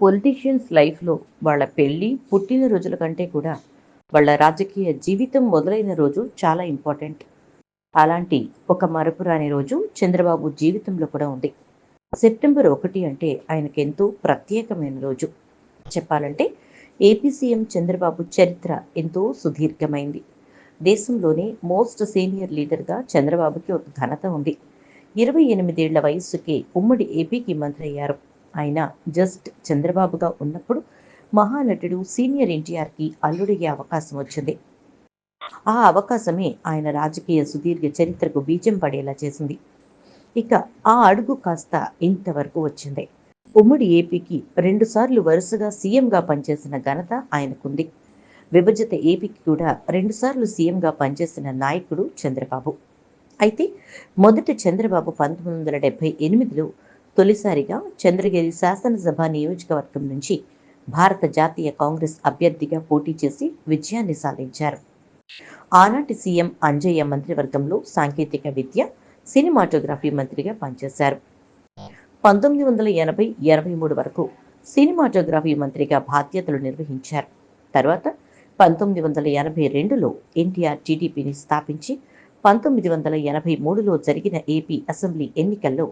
Politicians లైఫ్లో వాళ్ళ పెళ్ళి పుట్టినరోజుల కంటే కూడా వాళ్ళ రాజకీయ జీవితం మొదలైన రోజు చాలా ఇంపార్టెంట్ అలాంటి ఒక మరపురాని రోజు చంద్రబాబు జీవితంలో కూడా ఉంది. సెప్టెంబర్ ఒకటి అంటే ఆయనకెంతో ప్రత్యేకమైన రోజు. చెప్పాలంటే ఏపీ సీఎం చంద్రబాబు చరిత్ర ఎంతో సుదీర్ఘమైంది. దేశంలోనే మోస్ట్ సీనియర్ లీడర్గా చంద్రబాబుకి ఒక ఘనత ఉంది. ఇరవై ఎనిమిదేళ్ళ వయస్సుకే ఉమ్మడి ఏపీకి మంత్రి అయ్యారు. ఆయన జస్ట్ చంద్రబాబుగా ఉన్నప్పుడు మహానటుడు సీనియర్ ఎన్టీఆర్కి అల్లుడిగే అవకాశం వచ్చింది. ఆ అవకాశమే ఆయన రాజకీయ సుదీర్ఘ చరిత్రకు బీజం పడేలా చేసింది. ఇక ఆ అడుగు కాస్త ఇంతవరకు వచ్చింది. ఉమ్మడి ఏపీకి రెండుసార్లు వరుసగా సీఎంగా పనిచేసిన ఘనత ఆయనకుంది. విభజిత ఏపీకి కూడా రెండుసార్లు సీఎంగా పనిచేసిన నాయకుడు చంద్రబాబు. అయితే మొదట చంద్రబాబు పంతొమ్మిది వందల డెబ్బై ఎనిమిదిలో తొలిసారిగా చంద్రగిరి శాసనసభ నియోజకవర్గం నుంచి భారత జాతీయ కాంగ్రెస్ అభ్యర్థిగా పోటీ చేసి విజయాన్ని సాధించారు. ఆనాటి సీఎం అంజయ్య మంత్రివర్గంలో సాంకేతిక విద్య సినిమాటోగ్రఫీ మంత్రిగా పనిచేశారు. పంతొమ్మిది వందల ఎనభై ఎనభై మూడు వరకు సినిమాటోగ్రఫీ మంత్రిగా బాధ్యతలు నిర్వహించారు. తర్వాత పంతొమ్మిది వందల ఎనభై రెండులో ఎన్టీఆర్ టీడీపీని స్థాపించి పంతొమ్మిది వందల ఎనభై మూడులో జరిగిన ఏపీ అసెంబ్లీ ఎన్నికల్లో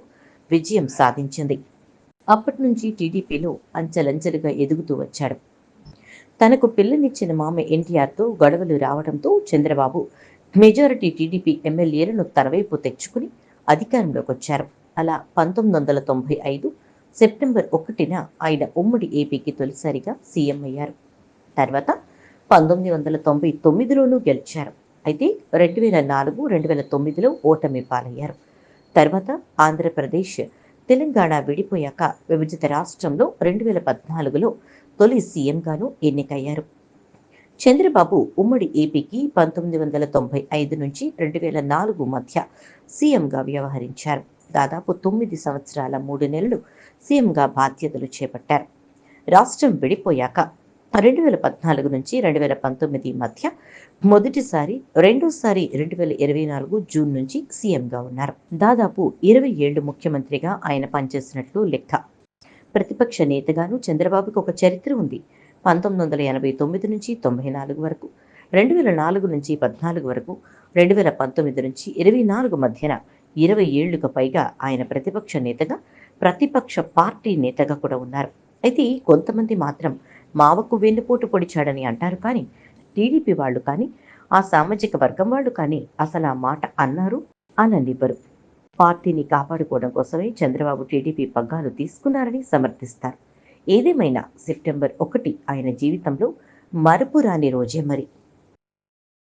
విజయం సాధించింది. అప్పటి నుంచి టీడీపీలో అంచెలంచెలుగా ఎదుగుతూ వచ్చాడు. తనకు పిల్లనిచ్చిన మామ ఎన్టీఆర్తో గొడవలు రావడంతో చంద్రబాబు మెజారిటీ టీడీపీ ఎమ్మెల్యేలను తనవైపు తెచ్చుకుని అధికారంలోకి వచ్చారు. అలా పంతొమ్మిది వందల తొంభై ఐదు సెప్టెంబర్ ఒకటిన ఆయన ఉమ్మడి ఏపీకి తొలిసారిగా సీఎం అయ్యారు. తర్వాత పంతొమ్మిది వందల తొంభై తొమ్మిదిలోనూ గెలిచారు. అయితే రెండు వేల నాలుగు రెండు వేల తొమ్మిదిలో ఓటమి పాలయ్యారు. తర్వాత ఆంధ్రప్రదేశ్ తెలంగాణ విడిపోయాక విభజిత రాష్ట్రంలో రెండు వేల పద్నాలుగులో తొలి సీఎంగాను ఎన్నికయ్యారు. చంద్రబాబు ఉమ్మడి ఏపీకి పంతొమ్మిది వందల తొంభై ఐదు నుంచి రెండు వేల నాలుగు మధ్య సీఎంగా వ్యవహరించారు. దాదాపు తొమ్మిది సంవత్సరాల మూడు నెలలు సీఎంగా బాధ్యతలు చేపట్టారు. రాష్ట్రం విడిపోయాక రెండు వేల పద్నాలుగు నుంచి రెండు వేల పంతొమ్మిది మధ్య మొదటిసారి రెండోసారి రెండు వేల ఇరవై నాలుగు జూన్ నుంచి సీఎంగా ఉన్నారు. దాదాపు ఇరవై ఏళ్ళు ముఖ్యమంత్రిగా ఆయన పనిచేసినట్లు లెక్క. ప్రతిపక్ష నేతగాను చంద్రబాబుకు ఒక చరిత్ర ఉంది. పంతొమ్మిది వందల ఎనభై తొమ్మిది నుంచి తొంభై నాలుగు వరకు రెండు వేల నాలుగు నుంచి పద్నాలుగు వరకు రెండు వేల పంతొమ్మిది నుంచి ఇరవై నాలుగు మధ్యన ఇరవై ఏళ్ళుకు పైగా ఆయన ప్రతిపక్ష నేతగా ప్రతిపక్ష పార్టీ నేతగా కూడా ఉన్నారు. అయితే కొంతమంది మాత్రం మావకు వెన్నుపోటు పొడిచాడని అంటారు కానీ టీడీపీ వాళ్ళు కానీ ఆ సామాజిక వర్గం వాళ్ళు కానీ అసలు ఆ మాట అన్నారు అననివ్వరు. పార్టీని కాపాడుకోవడం కోసమే చంద్రబాబు టీడీపీ పగ్గాలు తీసుకున్నారని సమర్థిస్తారు. ఏదేమైనా సెప్టెంబర్ ఒకటి ఆయన జీవితంలో మరపురాని రోజే మరి.